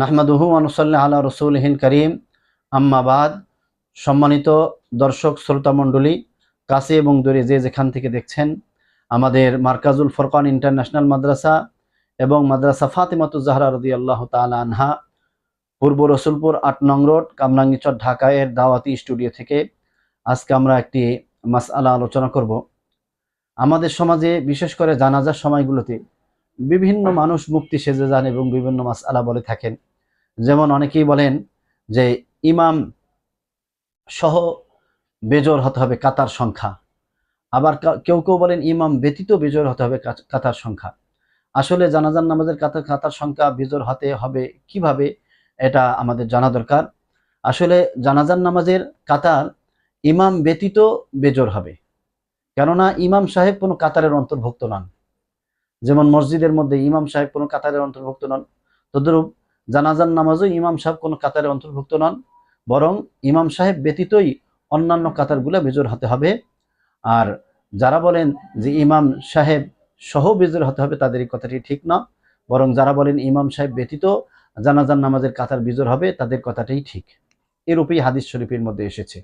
নাহমাদুহু আনুসাল্লাহ আল্লাহ রসুলহিন করিম। আম্মাবাদ সম্মানিত দর্শক, শ্রোতা মণ্ডলী, কাছে এবং দূরে যে যেখান থেকে দেখছেন, আমাদের মার্কাজুল ফরকান ইন্টারন্যাশনাল মাদ্রাসা এবং মাদ্রাসা ফাতেমাতু জাহরা রদি আল্লাহ তালা আনহা, পূর্ব রসুলপুর আট নং রোড, কামরাঙ্গিচর ঢাকা এর দাওয়াতি স্টুডিও থেকে আজকে আমরা একটি মাসআলা আলোচনা করব। আমাদের সমাজে, বিশেষ করে জানাজার সময়গুলোতে, বিভিন্ন মানুষ মুক্তি সেজে যান এবং বিভিন্ন মাসআলা বলে থাকেন। যেমন অনেকেই বলেন যে ইমাম সহ বেজোর হতে হবে কাতার সংখ্যা। আবার কেউ কেউ বলেন ইমাম ব্যতীত বেজোর হতে হবে কাত- কাতার সংখ্যা। আসলে জানাজার নামাজের কাতার কাতার সংখ্যা বেজোর হতে হবে কীভাবে, এটা আমাদের জানা দরকার। আসলে জানাজার নামাজের কাতার ইমাম ব্যতীত বেজোর হবে। কেননা ইমাম সাহেব কোনো কাতারের অন্তর্ভুক্ত নন। যেমন মসজিদের মধ্যে ইমাম সাহেব কোনো কাতারের অন্তর্ভুক্ত নন, তদ্রূপ জানাজার নামাজও ইমাম সাহেব কোনো কাতারে অন্তর্ভুক্ত নন, বরং ইমাম সাহেব ব্যতীতই অন্যান্য কাতারগুলো বেজোর হতে হবে। আর যারা বলেন যে ইমাম সাহেব সহ বেজোর হতে হবে, তাদের এই কথাটি ঠিক না। বরং যারা বলেন ইমাম সাহেব ব্যতীত জানাজার নামাজের কাতার বিজোর হবে, তাদের কথাটাই ঠিক। এরূপেই হাদিস শরীফের মধ্যে এসেছে।